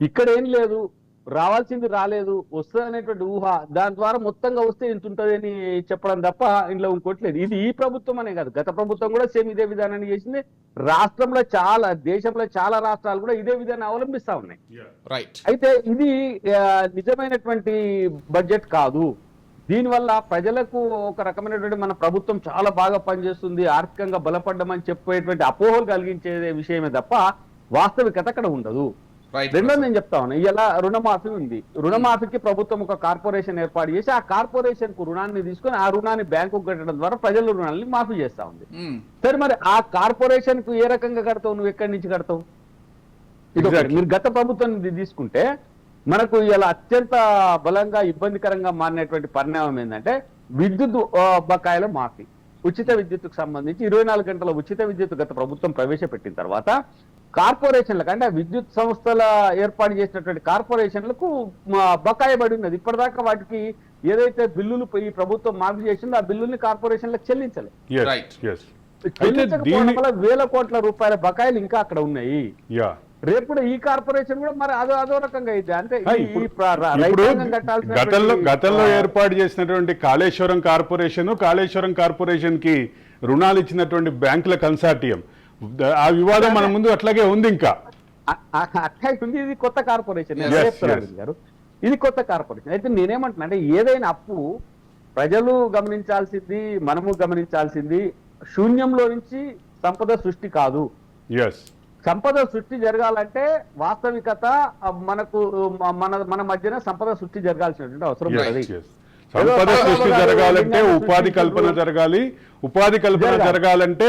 ఇక్కడ ఏం లేదు రావాల్సింది రాలేదు వస్తుంది అనేటువంటి ఊహ దాని ద్వారా మొత్తంగా వస్తే ఇంత ఉంటుందని చెప్పడం తప్ప ఇంట్లో ఇంకోట్లేదు ఇది ఈ ప్రభుత్వం అనే కాదు. గత ప్రభుత్వం కూడా సేమ్ ఇదే విధానాన్ని చేసింది. రాష్ట్రంలో చాలా దేశంలో చాలా రాష్ట్రాలు కూడా ఇదే విధానం అవలంబిస్తా ఉన్నాయి. రైట్ అయితే ఇది నిజమైనటువంటి బడ్జెట్ కాదు. దీనివల్ల ప్రజలకు ఒక రకమైనటువంటి మన ప్రభుత్వం చాలా బాగా పనిచేస్తుంది ఆర్థికంగా బలపడ్డమని చెప్పేటువంటి అపోహలు కలిగించే విషయమే తప్ప వాస్తవికత అక్కడ ఉండదు. రెండోది నేను చెప్తా ఉన్నా ఇలా రుణమాఫీ ఉంది రుణమాఫీకి ప్రభుత్వం ఒక కార్పొరేషన్ ఏర్పాటు చేసి ఆ కార్పొరేషన్కు రుణాన్ని తీసుకొని ఆ రుణాన్ని బ్యాంకు కట్టడం ద్వారా ప్రజల రుణాలని మాఫీ చేస్తా ఉంది మ్మ్. సరే మరి ఆ కార్పొరేషన్కు ఏ రకంగా కడతావు నువ్వు ఎక్కడి నుంచి కడతావు ఇది ఒకటి. Exactly. మీరు గత ప్రభుత్వం తీసుకుంటే మనకు ఇలా అత్యంత బలంగా ఇబ్బందికరంగా మారినటువంటి పరిణామం ఏంటంటే విద్యుత్ బకాయిల మాఫీ ఉచిత విద్యుత్తుకు సంబంధించి ఇరవై నాలుగు గంటల ఉచిత విద్యుత్ గత ప్రభుత్వం ప్రవేశపెట్టిన తర్వాత కార్పొరేషన్లకు అంటే విద్యుత్ సంస్థల ఏర్పాటు చేసినటువంటి కార్పొరేషన్లకు బకాయి పడి ఉన్నది. ఇప్పటిదాకా వాటికి ఏదైతే బిల్లులు ఈ ప్రభుత్వం మాఫీ చేసిందో ఆ బిల్లుల్ని కార్పొరేషన్లకు చెల్లించలేదు చెల్లించకపోవడం వల్ల వేల కోట్ల రూపాయల బకాయిలు ఇంకా అక్కడ ఉన్నాయి. యా రేపు కూడా ఈ కార్పొరేషన్ కూడా మరి అదో అదో రకంగా అయితే. అంటే గతంలో గతంలో ఏర్పాటు చేసినటువంటి కాళేశ్వరం కార్పొరేషన్ కాళేశ్వరం కార్పొరేషన్కి రుణాలు ఇచ్చినటువంటి బ్యాంకుల కన్సార్టియం. ఆ వివాదం మన ముందు అట్లాగే ఉంది ఇంకా. అ- అ- అట్లా ఉంది ఇది కొత్త కార్పొరేషన్. గారు. ఇది కొత్త కార్పొరేషన్. అయితే నేనేమంటున్నా అంటే ఏదైనా అప్పు ప్రజలు గమనించాల్సింది మనము గమనించాల్సింది శూన్యంలో నుంచి సంపద సృష్టి కాదు. సంపద సృష్టి జరగాలంటే వాస్తవికత మనకు మన మన మధ్యన సంపద సృష్టి జరగాల్సినటువంటి అవసరం ఉన్నది సంపద సృష్టి జరగాలంటే ఉపాధి కల్పన. జరగాలి ఉపాధి కల్పన జరగాలి. జరగాలంటే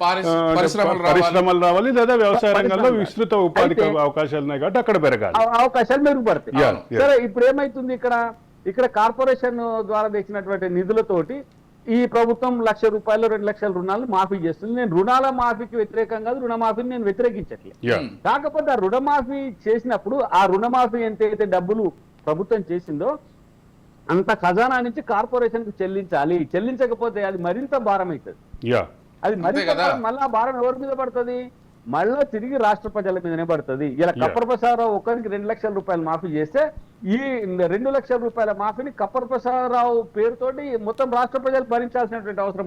పరిశ్రమలు రావాలి. పరిశ్రమలు రావాలి లేదా వ్యవసాయ రంగంలో విస్తృత ఉపాధి అవకాశాలు ఉన్నాయి కాబట్టి అక్కడ పెరగాలి అవ- అవకాశాలు మెరుగుపడతాయి. సరే ఇప్పుడు ఏమైతుంది ఇక్కడ ఇక్కడ కార్పొరేషన్ ద్వారా తెచ్చినటువంటి నిధులతోటి ఈ ప్రభుత్వం లక్ష రూపాయలు రెండు లక్షల రుణాలు మాఫీ చేస్తుంది నేను రుణాల మాఫీకి వ్యతిరేకం కాదు రుణమాఫీని నేను వ్యతిరేకించట్లేదు మ్మ్. కాకపోతే ఆ రుణమాఫీ చేసినప్పుడు ఆ రుణమాఫీ ఎంతైతే డబ్బులు ప్రభుత్వం చేసిందో అంత ఖజానా నుంచి కార్పొరేషన్కు చెల్లించాలి. చెల్లించకపోతే అది మరింత భారం అవుతుంది యా. అది మరింత మళ్ళా భారం ఎవరి మీద పడుతుంది? మళ్ళా తిరిగి రాష్ట్ర ప్రజల మీదనే పడుతుంది. ఇలా. కప్పర్ ప్రసాదరావు ఒకరికి రెండు లక్షల రూపాయలు మాఫీ చేస్తే ఈ రెండు లక్షల రూపాయల మాఫీని కప్పర్ ప్రసాదరావు పేరుతోటి మొత్తం రాష్ట్ర ప్రజలు భరించాల్సినటువంటి అవసరం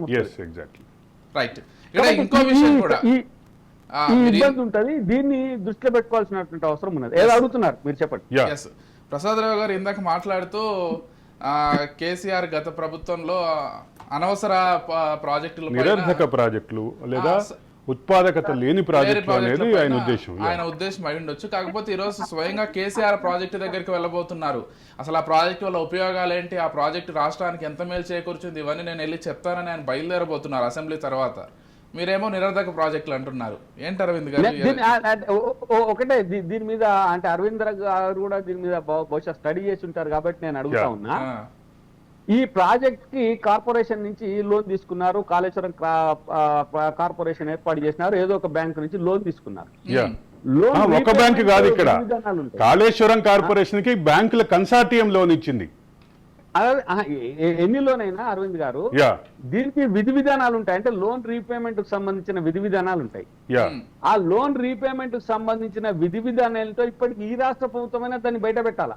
ఈ ఇబ్బంది ఉంటది. దీన్ని దృష్టిలో పెట్టుకోవాల్సినటువంటి అవసరం ఉన్నది. ఏదో అడుగుతున్నారు. మీరు చెప్పండి. ప్రసాదరావు గారు ఇందాక మాట్లాడుతూ కేసీఆర్ గత ప్రభుత్వంలో అనవసర ప్రాజెక్టుల నిరర్ధక ప్రాజెక్టులు లేదా ఉత్పాదకత లేని ప్రాజెక్టుల అనేది ఆయన ఉద్దేశం ఆయన ఉద్దేశం అయి ఉండొచ్చు. కాకపోతే ఈ రోజు స్వయంగా కేసీఆర్ ప్రాజెక్టు దగ్గరికి వెళ్ళబోతున్నారు. అసలు ఆ ప్రాజెక్టు వల్ల ఉపయోగాలు ఏంటి? ఆ ప్రాజెక్టు రాష్ట్రానికి ఎంత మేలు చేకూర్చుంది? ఇవన్నీ నేను వెళ్ళి చెప్తానని ఆయన బయలుదేరబోతున్నారు అసెంబ్లీ తర్వాత. మీరేమో నిరర్ధక ప్రాజెక్టులు అంటున్నారు. ఏంటి అరవింద్ గారు? ఒకటే దీని మీద అంటే అరవింద్ గారు కూడా దీని మీద బహు- బహుశా స్టడీ చేసి ఉంటారు కాబట్టి నేను అడుగుతా. ఉన్నా. ఈ ప్రాజెక్ట్కి కార్పొరేషన్ నుంచి లోన్ తీసుకున్నారు కాళేశ్వరం కార్పొరేషన్ ఏర్పాటు చేసినారు ఏదో ఒక బ్యాంక్ నుంచి లోన్ తీసుకున్నారు. లోన్ ఒక బ్యాంక్ కాదు ఇక్కడ. కాళేశ్వరం కార్పొరేషన్కి బ్యాంకుల కన్సార్టియం లోన్ ఇచ్చింది. అదే, ఆ, ఎ- ఎ- ఎన్ని లోన్ అయినా అరవింద్ గారు యా. దీనికి విధి విధానాలు ఉంటాయి. అంటే లోన్ రీపేమెంట్కు సంబంధించిన విధి విధానాలు ఉంటాయి. ఆ లోన్ రీపేమెంట్కు సంబంధించిన విధి విధానాలతో ఇప్పటికి ఈ రాష్ట్ర ప్రభుత్వమైనా దాన్ని బయట పెట్టాలా?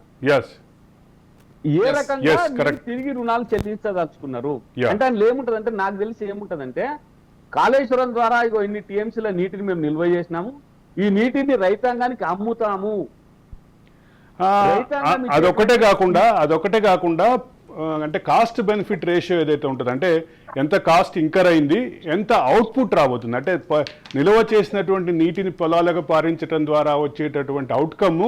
ఏ Yes, రకంగా yes, మీరు correct. తిరిగి రుణాలు చెల్లించదలుచుకున్నారు. అంటే అందులో ఏముంటదంటే నాకు తెలిసి ఏముంటదంటే కాళేశ్వరం ద్వారా ఇగో ఇన్ని టీఎంసీల నీటిని మేము నిల్వ చేసినాము. ఈ నీటిని రైతాంగానికి అమ్ముతాము. అదొకటే కాకుండా అదొకటే కాకుండా అంటే కాస్ట్ బెనిఫిట్ రేషియో ఏదైతే ఉంటుందో అంటే ఎంత కాస్ట్ ఇంకర్ అయింది ఎంత అవుట్పుట్ రాబోతుంది. అంటే నిల్వ చేసినటువంటి నీటిని పొలాలకు పారించడం ద్వారా వచ్చేటటువంటి అవుట్కమ్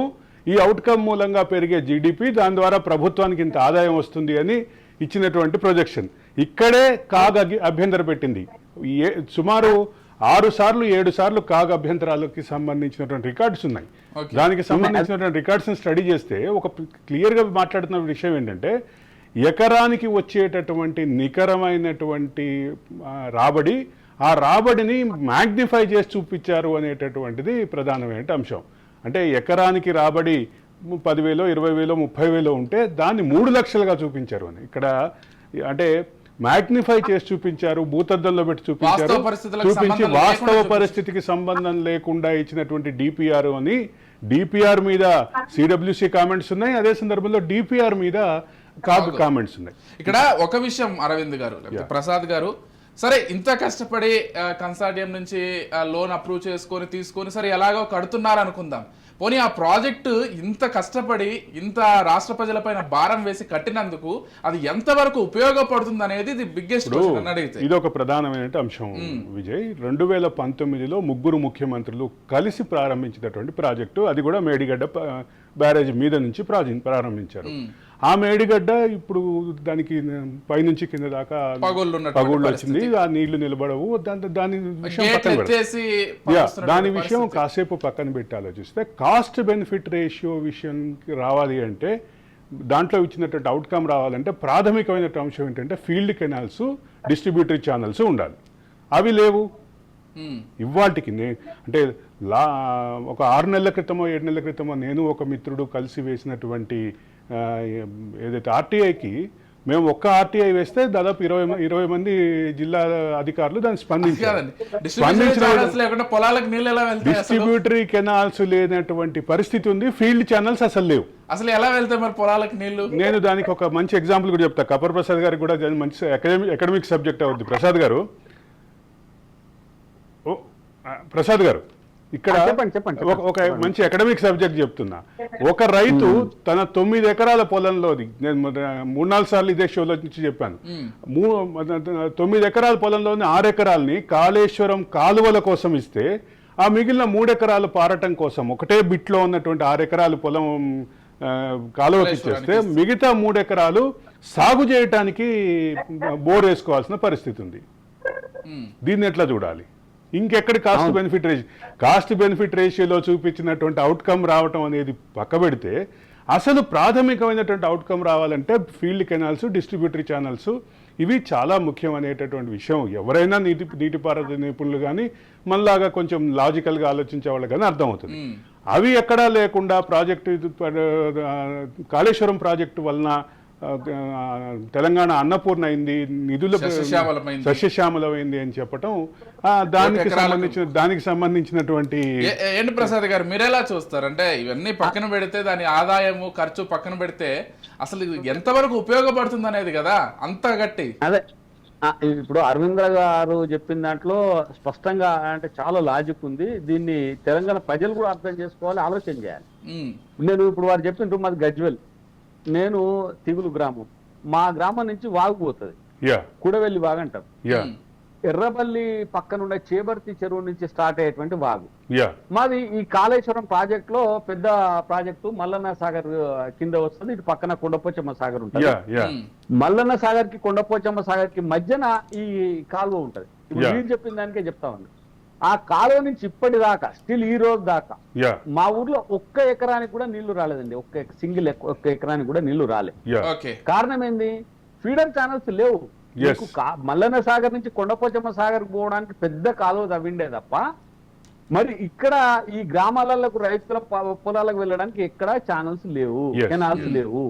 ఈ అవుట్కమ్ మూలంగా పెరిగే జీడిపి దాని ద్వారా ప్రభుత్వానికి ఇంత ఆదాయం వస్తుంది అని ఇచ్చినటువంటి ప్రొజెక్షన్ ఇక్కడే కాగ్ అభ్యంతర పెట్టింది. ఏ సుమారు ఆరు సార్లు ఏడు సార్లు కాగ్ అభ్యంతరాలకి సంబంధించినటువంటి రికార్డ్స్ ఉన్నాయి. దానికి సంబంధించినటువంటి రికార్డ్స్ స్టడీ చేస్తే ఒక క్లియర్గా మాట్లాడుతున్న విషయం ఏంటంటే ఎకరానికి వచ్చేటటువంటి నికరమైనటువంటి రాబడి ఆ రాబడిని మ్యాగ్నిఫై చేసి చూపించారు అనేటటువంటిది ప్రధానమైన అంశం. అంటే ఎకరానికి రాబడి పదివేలో ఇరవై వేలో ముప్పై వేలో ఉంటే దాన్ని మూడు లక్షలుగా చూపించారు అని. ఇక్కడ అంటే మ్యాగ్నిఫై చేసి చూపించారు భూతద్దంలో పెట్టి చూపించారు చూపించి వాస్తవ. పరిస్థితికి సంబంధం లేకుండా ఇచ్చినటువంటి డిపిఆర్ అని డిపిఆర్ మీద సిడబ్ల్యూసి కామెంట్స్ ఉన్నాయి అదే సందర్భంలో డిపిఆర్ మీద కాగ్ కామెంట్స్ ఉన్నాయి. ఇక్కడ ఒక విషయం అరవింద్ గారు ప్రసాద్ గారు సరే ఇంత కష్టపడి కన్సార్టియం నుంచి లోన్ అప్రూవ్ చేసుకొని తీసుకొని సరే ఎలాగో కడుతున్నారు అనుకుందాం పోనీ ఆ ప్రాజెక్టు ఇంత కష్టపడి ఇంత రాష్ట్ర ప్రజలపైన భారం వేసి కట్టినందుకు అది ఎంతవరకు ఉపయోగపడుతుంది అనేది ఇది బిగ్గెస్ట్ ఇది ఒక ప్రధానమైన అంశం విజయ్. రెండు వేల పంతొమ్మిదిలో ముగ్గురు ముఖ్యమంత్రులు కలిసి ప్రారంభించినటువంటి ప్రాజెక్టు అది కూడా మేడిగడ్డ బ్యారేజ్ మీద నుంచి ప్రాజెక్ట్ ప్రారంభించారు. ఆ మేడిగడ్డ ఇప్పుడు దానికి పైనుంచి కింద దాకా పగుళ్ళు వచ్చింది ఆ నీళ్ళు నిలబడవు. దాని దాని విషయం పక్కన దాని విషయం. కాసేపు పక్కన పెట్టి ఆలోచిస్తే కాస్ట్ బెనిఫిట్ రేషియో విషయానికి రావాలి అంటే దాంట్లో ఇచ్చినటువంటి అవుట్కమ్ రావాలంటే ప్రాథమికమైన అంశం ఏంటంటే ఫీల్డ్ కెనాల్స్ డిస్ట్రిబ్యూటరీ ఛానల్స్ ఉండాలి. అవి లేవు. ఇవాటికి అంటే లా ఒక ఆరు నెలల క్రితమో ఏడు నెలల క్రితమో నేను ఒక మిత్రుడు కలిసి వేసినటువంటి ఏదైతే ఆర్టీఐకి మేము ఒక్క ఆర్టీఐ వేస్తే దాదాపు ఇరవై ఇరవై మంది జిల్లా అధికారులు దాన్ని స్పందించారు. డిస్ట్రిబ్యూటరీ కెనాల్స్ లేనటువంటి పరిస్థితి ఉంది. ఫీల్డ్ ఛానల్స్ అసలు లేవు. అసలు ఎలా వెళ్తాయి మరి పొలాలకు నీళ్ళు నేను దానికి ఒక మంచి ఎగ్జాంపుల్ కూడా చెప్తా. కపర్ ప్రసాద్ గారికి కూడా మంచి అకాడమిక్ అకాడమిక్ సబ్జెక్ట్ అవుద్ది. ప్రసాద్ గారు ప్రసాద్ గారు ఇక్కడ చెప్పండి, చెప్పండి, ఒక- ఒక మంచి అకాడమిక్ సబ్జెక్ట్ చెప్తున్నా. ఒక రైతు తన తొమ్మిది ఎకరాల పొలంలోది నేను మూడు నాలుగు సార్లు ఇదే షోలో నుంచి చెప్పాను. మూ- తొమ్మిది ఎకరాల పొలంలోని ఆరు ఎకరాలని కాళేశ్వరం కాలువల కోసం ఇస్తే ఆ మిగిలిన మూడు ఎకరాలు పారటం కోసం ఒకటే బిట్లో ఉన్నటువంటి ఆరు ఎకరాలు పొలం కాలువకి ఇచ్చేస్తే మిగతా మూడు ఎకరాలు సాగు చేయటానికి బోర్ వేసుకోవాల్సిన పరిస్థితి ఉంది. దీన్ని ఎట్లా చూడాలి? ఇంకెక్కడ cost benefit ratio cost benefit రేషియోలో చూపించినటువంటి అవుట్కమ్ రావటం అనేది పక్క పెడితే అసలు ప్రాథమికమైనటువంటి అవుట్కమ్ రావాలంటే ఫీల్డ్ కెనాల్స్ డిస్ట్రిబ్యూటరీ ఛానల్స్ ఇవి చాలా ముఖ్యం అనేటటువంటి విషయం. ఎవరైనా నీటి నీటిపారుదల నిపుణులు కానీ మనలాగా కొంచెం లాజికల్గా ఆలోచించే వాళ్ళకి కానీ అర్థమవుతుంది. అవి ఎక్కడా లేకుండా ప్రాజెక్టు కాళేశ్వరం ప్రాజెక్టు వలన తెలంగాణ అన్నపూర్ణ అయింది నిధుల సస్యశ్యామలమైంది. అని చెప్పటం. ఆ, దానికి సంబంధించిన దానికి సంబంధించినటువంటి ఏంటి ప్రసాద్ గారు మీరెలా చూస్తారు? అంటే ఇవన్నీ పక్కన పెడితే దాని ఆదాయము ఖర్చు పక్కన పెడితే అసలు ఎంతవరకు ఉపయోగపడుతుంది అనేది కదా అంత గట్టి. అదే ఇప్పుడు అరవింద్ర గారు చెప్పిన దాంట్లో స్పష్టంగా అంటే చాలా లాజిక్ ఉంది. దీన్ని తెలంగాణ ప్రజలు కూడా అర్థం చేసుకోవాలి ఆలోచన చేయాలి. నేను ఇప్పుడు వారు చెప్పిండ్రు మాది గజ్వెల్. నేను తిగులు గ్రామం. మా గ్రామం నుంచి వాగు పోతుంది. యా. కూడవెల్లి వాగు అంటాం ఎర్రబల్లి పక్కనున్న చేబర్తి చెరువు నుంచి స్టార్ట్ అయ్యేటువంటి వాగు. యా. మాది ఈ కాళేశ్వరం ప్రాజెక్ట్లో పెద్ద ప్రాజెక్టు మల్లన్న సాగర్ కింద వస్తుంది. ఇటు పక్కన కొండపోచమ్మ సాగర్ ఉంటుంది. Yeah yeah. ఉమ్, మల్లన్న సాగర్కి కొండపోచమ్మ సాగర్కి మధ్యన ఈ కాలువ ఉంటది. మీరు చెప్పిన దానికే చెప్తా ఉన్నా. ఆ కాలువ నుంచి ఇప్పటిదాకా స్టిల్ ఈ రోజు దాకా మా ఊర్లో ఒక్క ఎకరానికి కూడా నీళ్ళు రాలేదండి. ఒక్క సింగిల్ ఒక్క ఎకరానికి కూడా నీళ్ళు రాలే. యా ఓకే కారణం ఏంది? ఫీడర్ ఛానల్స్ లేవు. మల్లన్న సాగర్ నుంచి కొండపోచమ్మ సాగర్ పోవడానికి పెద్ద కాలువ తవ్విండే తప్ప మరి ఇక్కడ ఈ గ్రామాలకు రైతుల పొలాలకు వెళ్ళడానికి ఎక్కడా ఛానల్స్ లేవు. కెనాల్స్ లేవు.